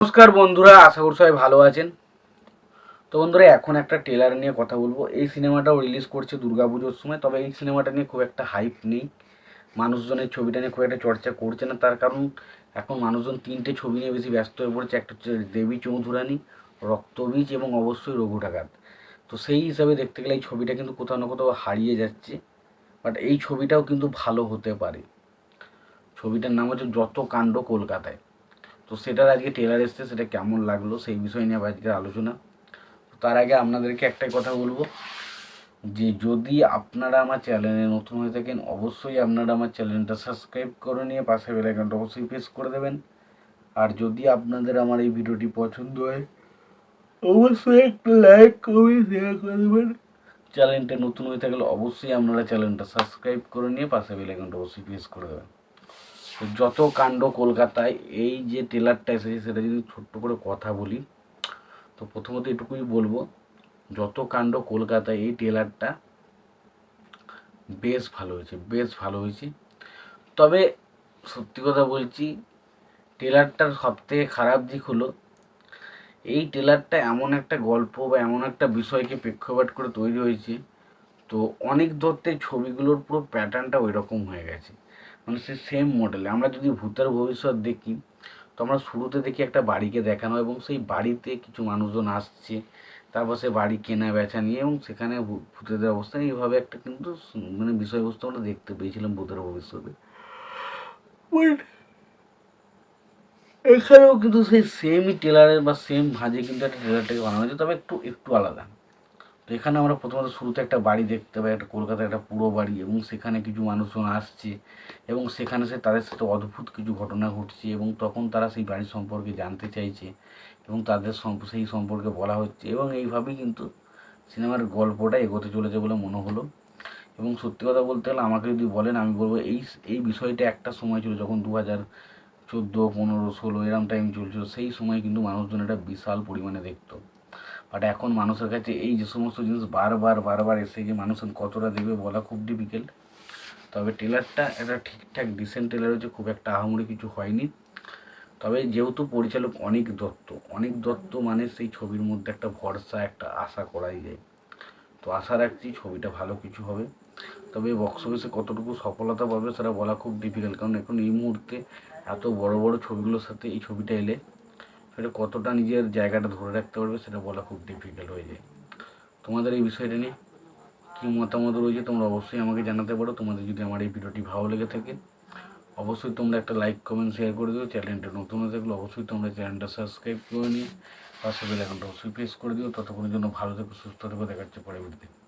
নমস্কার বন্ধুরা, আশা করি সবাই ভালো আছেন। তো বন্ধুরা, এখন একটা ট্রেলার নিয়ে কথা বলব। এই সিনেমাটাও রিলিজ করছে দুর্গাপুজোর সময়, তবে এই সিনেমাটা নিয়ে খুব একটা হাইপ নেই। মানুষজনের ছবিটা নিয়ে খুব একটা চর্চা করছে না, তার কারণ এখন মানুষজন তিনটে ছবি নিয়ে বেশি ব্যস্ত হয়ে পড়ছে। একটা হচ্ছে দেবী চৌধুরানী, রক্তবীজ এবং অবশ্যই রঘু ডাকাত তো সেই হিসাবে দেখতে গেলে এই ছবিটা কিন্তু কোথাও না কোথাও হারিয়ে যাচ্ছে বাট এই ছবিটাও কিন্তু ভালো হতে পারে। ছবিটার নাম হচ্ছে যত কাণ্ড কলকাতায়। তো সেটার আজকে টেলার এসছে, সেটা কেমন লাগল সেই বিষয় নিয়ে আজকে আলোচনা। তার আগে আপনাদেরকে একটাই কথা বলব যে যদি আপনারা আমার চ্যানেলে নতুন হয়ে থাকেন, অবশ্যই আপনারা আমার চ্যানেলটা সাবস্ক্রাইব করে নিয়ে পাশে বেলাইকনটা অবশ্যই প্রেস করে দেবেন। আর যদি আপনাদের আমার এই ভিডিওটি পছন্দ হয়, অবশ্যই একটা লাইক কমেন্ট শেয়ার করে দেবেন। চ্যানেলটা নতুন হয়ে থাকলে অবশ্যই আপনারা চ্যানেলটা সাবস্ক্রাইব করে নিয়ে পাশে বেলাইকনটা অবশ্যই প্রেস করে দেবেন। যত কাণ্ড কলকাতায়, এই যে ট্রেলারটা এসেছে, সেটা যদি ছোট্ট করে কথা বলি, তো প্রথমত এটুকুই বলব, যত কাণ্ড কলকাতায় এই ট্রেলারটা বেশ ভালো হয়েছে, বেশ ভালো হয়েছে। তবে সত্যি কথা বলছি ট্রেলারটার সবথেকে খারাপ দিক হলো, এই ট্রেলারটা এমন একটা গল্প বা এমন একটা বিষয়কে প্রেক্ষাপট করে তৈরি হয়েছে, তো অনেক ধরতে ছবিগুলোর পুরো প্যাটার্নটা ওই রকম হয়ে গেছে। মানে সে সেম মডেলে আমরা যদি ভূতের ভবিষ্যৎ দেখি, তো আমরা শুরুতে দেখি একটা বাড়িকে দেখানো এবং সেই বাড়িতে কিছু মানুষজন আসছে, তারপর সে বাড়ি কেনা বেচা নিয়ে এবং সেখানে ভূতেদের অবস্থা এইভাবে একটা কিন্তু মানে বিষয়বস্তু আমরা দেখতে পেয়েছিলাম ভূতের ভবিষ্যতে। এখানেও কিন্তু সেই সেমই টেলারের বা সেম ভাঁজে কিন্তু একটা টেলারটাকে বানানো হয়েছে, তবে একটু একটু আলাদা। তো এখানে আমরা প্রথমত শুরুতে একটা বাড়ি দেখতে পাই, একটা কলকাতার একটা পুরো বাড়ি এবং সেখানে কিছু মানুষজন আসছে এবং সেখানে সে তাদের সাথে অদ্ভুত কিছু ঘটনা ঘটছে এবং তখন তারা সেই বাড়ি সম্পর্কে জানতে চাইছে এবং তাদের সেই সম্পর্কে বলা হচ্ছে এবং এইভাবেই কিন্তু সিনেমার গল্পটা এগোতে চলেছে বলে মনে হলো। এবং সত্যি কথা বলতে গেলে আমাকে যদি বলেন, আমি বলব এই এই বিষয়টা একটা সময় ছিল যখন দু হাজার চোদ্দ, পনেরো, ষোলো এরম টাইম চলছিল, সেই সময় কিন্তু মানুষজন এটা বিশাল পরিমাণে দেখতো। বাট এখন মানুষের কাছে এই যে সমস্ত জিনিস বারবার বারবার এসে যে মানুষ কতটা দেবে বলা খুব ডিফিকাল্ট তবে টেলারটা একটা ঠিকঠাক ডিসেন্ট টেলার হচ্ছে, খুব একটা আহামরি কিছু হয়নি। তবে যেহেতু পরিচালক অনেক দত্ত অনেক দত্ত মানে সেই ছবির মধ্যে একটা ভরসা, একটা আশা করাই যায়। তো আশা রাখছি ছবিটা ভালো কিছু হবে। তবে বক্স অফিসে কতটুকু সফলতা পাবে সেটা বলা খুব ডিফিকাল্ট কারণ এখন এই মুহূর্তে এত বড় বড় ছবিগুলোর সাথে এই ছবিটা এলে সেটা কতটা নিজের জায়গাটা ধরে রাখতে পারবে সেটা বলা খুব ডিফিকাল্ট হয়ে যায়। তোমাদের এই বিষয়টা নিয়ে কী মতামত রয়েছে তোমরা অবশ্যই আমাকে জানাতে পারো। তোমাদের যদি আমার এই ভিডিওটি ভালো লেগে থাকে, অবশ্যই তোমরা একটা লাইক কমেন্ট শেয়ার করে দিও। চ্যানেলটা নতুন হয়ে থাকলে অবশ্যই তোমরা চ্যানেলটা সাবস্ক্রাইব করে নিয়ে পাশে বেল আইকনটা অবশ্যই প্রেস করে দিও। ততক্ষণের জন্য ভালো থেকো, সুস্থ থেকো দেখাচ্ছে পরে ভিডিওতে